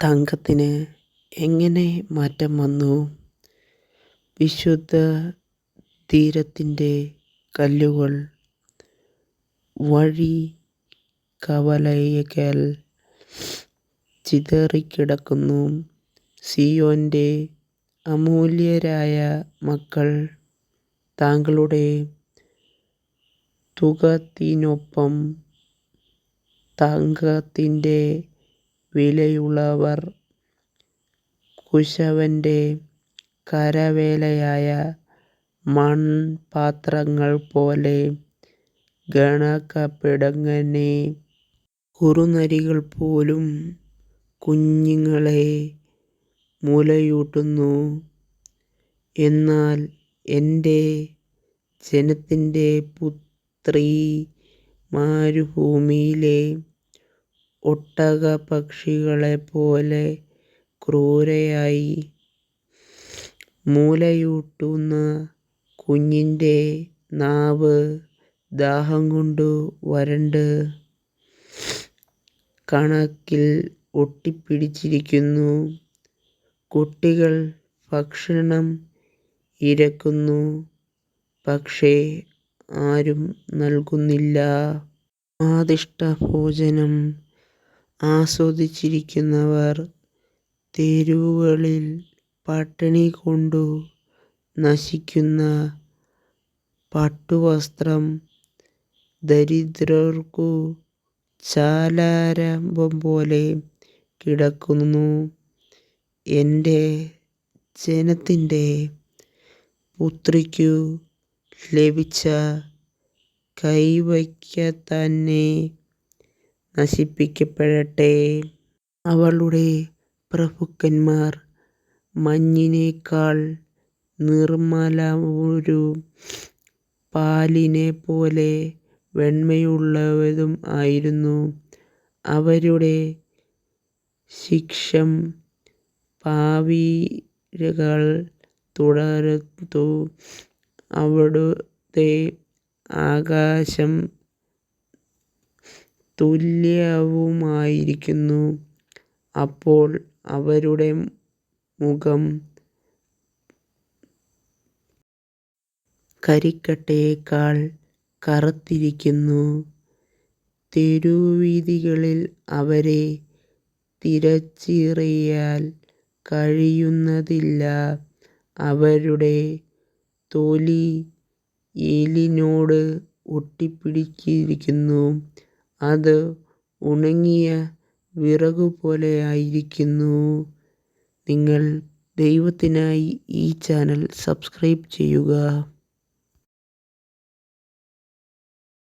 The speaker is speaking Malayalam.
തങ്കത്തിന് എങ്ങനെ മാറ്റം വന്നു? വിശുദ്ധ തീരത്തിന്റെ കല്ലുകൾ വഴി കവലയ്ക്കൽ ചിതറിക്കിടക്കുന്നു. സിയോന്റെ അമൂല്യരായ മക്കൾ താങ്കളുടെ തുകത്തിനൊപ്പം തങ്കത്തിന്റെ വിലയുള്ളവർ കുശവന്റെ കരവേലയായ മൺപാത്രങ്ങൾ പോലെ ഗണക്കപ്പെടുങ്ങനെ കുറുനരികൾ പോലും കുഞ്ഞുങ്ങളെ മുലയൂട്ടുന്നു. എന്നാൽ എന്റെ ജനത്തിന്റെ പുത്രി മരുഭൂമിയിലെ ഒട്ടകപ്പക്ഷികളെപ്പോലെ ക്രൂരയായി മൂലയൂട്ടുന്ന കുഞ്ഞിന്റെ നാവ് ദാഹം കൊണ്ട് വരണ്ട് കണക്കിൽ ഒട്ടിപ്പിടിച്ചിരിക്കുന്നു. കുട്ടികൾ ഭക്ഷണം ഇരക്കുന്നു. പക്ഷേ ആരും നൽകുന്നില്ല. സ്വാദിഷ്ടഭോജനം ആസ്വദിച്ചിരിക്കുന്നവർ തെരുവുകളിൽ പട്ടിണി കൊണ്ടു നശിക്കുന്ന പട്ടുവസ്ത്രം ദരിദ്രർക്കു ചാലാരംഭം പോലെ കിടക്കുന്നു. എന്റെ ജനത്തിന്റെ പുത്രിക്കു ലഭിച്ച കൈവയ്ക്കത്തന്നെ നശിപ്പിക്കപ്പെടട്ടെ. അവളുടെ പ്രഭുക്കന്മാർ മഞ്ഞിനേക്കാൾ നിർമ്മലരും പാലിനെപ്പോലെ വെണ്മയുള്ളവരും ആയിരുന്നു. അവരുടെ ശിക്ഷം പാവികൾ തുടർത്തു അവിടുത്തെ ആകാശം തുല്യവുമായിരിക്കുന്നു. അപ്പോൾ അവരുടെ മുഖം കരിക്കട്ടയേക്കാൾ കറുത്തിരിക്കുന്നു. തെരുവീഥികളിൽ അവരെ തിരിച്ചറിയാൻ കഴിയുന്നതില്ല. അവരുടെ തൊലി എല്ലിനോട് ഒട്ടിപ്പിടിച്ചിരിക്കുന്നു. അത് ഉണങ്ങിയ വിറകുപോലെയായിരിക്കുന്നു നിങ്ങൾ ദൈവത്തിനായി ഈ ചാനൽ സബ്സ്ക്രൈബ് ചെയ്യുക.